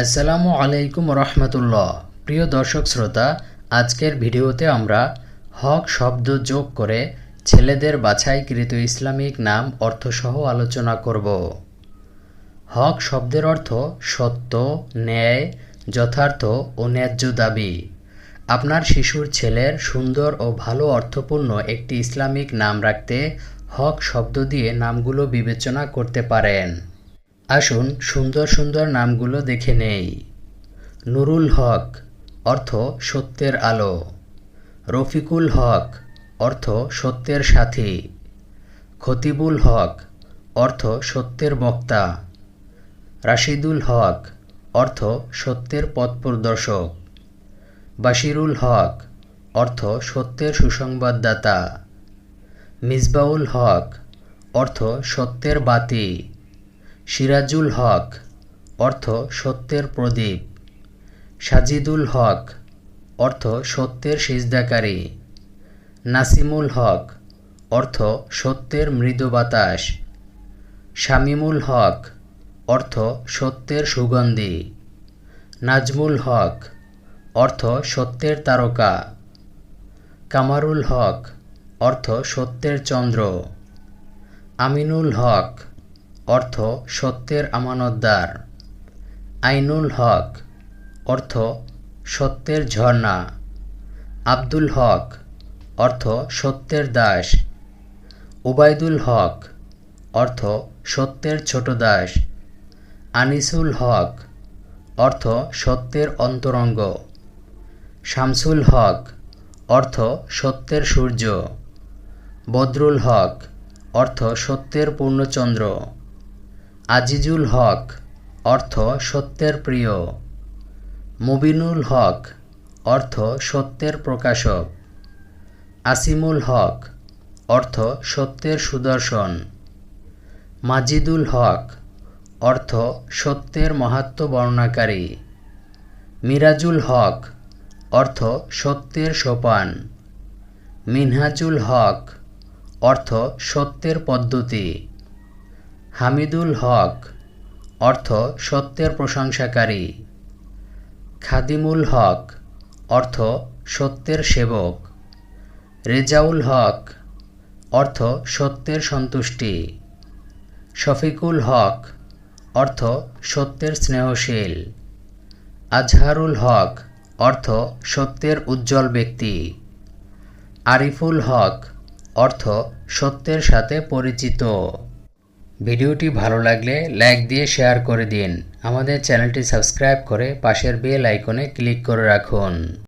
আসসালামু আলাইকুম রহমতুল্লাহ। প্রিয় দর্শক শ্রোতা, আজকের ভিডিওতে আমরা হক শব্দ যোগ করে ছেলেদের বাছাইকৃত ইসলামিক নাম, অর্থসহ আলোচনা করব। হক শব্দের অর্থ সত্য, ন্যায়, যথার্থ ও ন্যায্য দাবি। আপনার শিশুর ছেলের সুন্দর ও ভালো অর্থপূর্ণ একটি ইসলামিক নাম রাখতে হক শব্দ দিয়ে নামগুলো বিবেচনা করতে পারেন। আসুন সুন্দর সুন্দর নামগুলো দেখে নেই। নুরুল হক, অর্থ সত্যের আলো। রফিকুল হক, অর্থ সত্যের সাথী। খতিবুল হক, অর্থ সত্যের বক্তা। রাশিদুল হক, অর্থ সত্যের পথ প্রদর্শক। বাশিরুল হক, অর্থ সত্যের সুসংবাদদাতা। মিসবাউল হক, অর্থ সত্যের বাতি। সিরাজুল হক, অর্থ সত্যের প্রদীপ। সাজিদুল হক, অর্থ সত্যের সিজদাকারী। নাসিমুল হক, অর্থ সত্যের মৃদু বাতাস। শামিমুল হক, অর্থ সত্যের সুগন্ধি। নাজমুল হক, অর্থ সত্যের তারকা। কামারুল হক, অর্থ সত্যের চন্দ্র। আমিনুল হক অর্থ সত্যের আমানতদার। আইনুল হক, অর্থ সত্যের ঝর্ণা। আব্দুল হক, অর্থ সত্যের দাস। ওবায়দুল হক, অর্থ সত্যের ছোট দাস। আনিসুল হক, অর্থ সত্যের অন্তরঙ্গ। শামসুল হক, অর্থ সত্যের সূর্য। বদরুল হক, অর্থ সত্যের পূর্ণচন্দ্র। আজিজুল হক, অর্থ সত্যের প্রিয়। মুবিনুল হক, অর্থ সত্যের প্রকাশক। আসিমুল হক, অর্থ সত্যের সুদর্শন। মাজিদুল হক, অর্থ সত্যের মাহাত্ম বর্ণাকারী। মিরাজুল হক, অর্থ সত্যের সোপান। মিনহাজুল হক, অর্থ সত্যের পদ্ধতি। হামিদুল হক, অর্থ সত্যের প্রশংসাকারী। খাদিমুল হক, অর্থ সত্যের সেবক। রেজাউল হক, অর্থ সত্যের সন্তুষ্টি। শফিকুল হক, অর্থ সত্যের স্নেহশীল। আজহারুল হক, অর্থ সত্যের উজ্জ্বল ব্যক্তি। আরিফুল হক, অর্থ সত্যের সাথে পরিচিত। ভিডিওটি ভালো লাগলে লাইক দিয়ে শেয়ার করে দিন। আমাদের চ্যানেলটি সাবস্ক্রাইব করে পাশের বেল আইকনে ক্লিক করে রাখুন।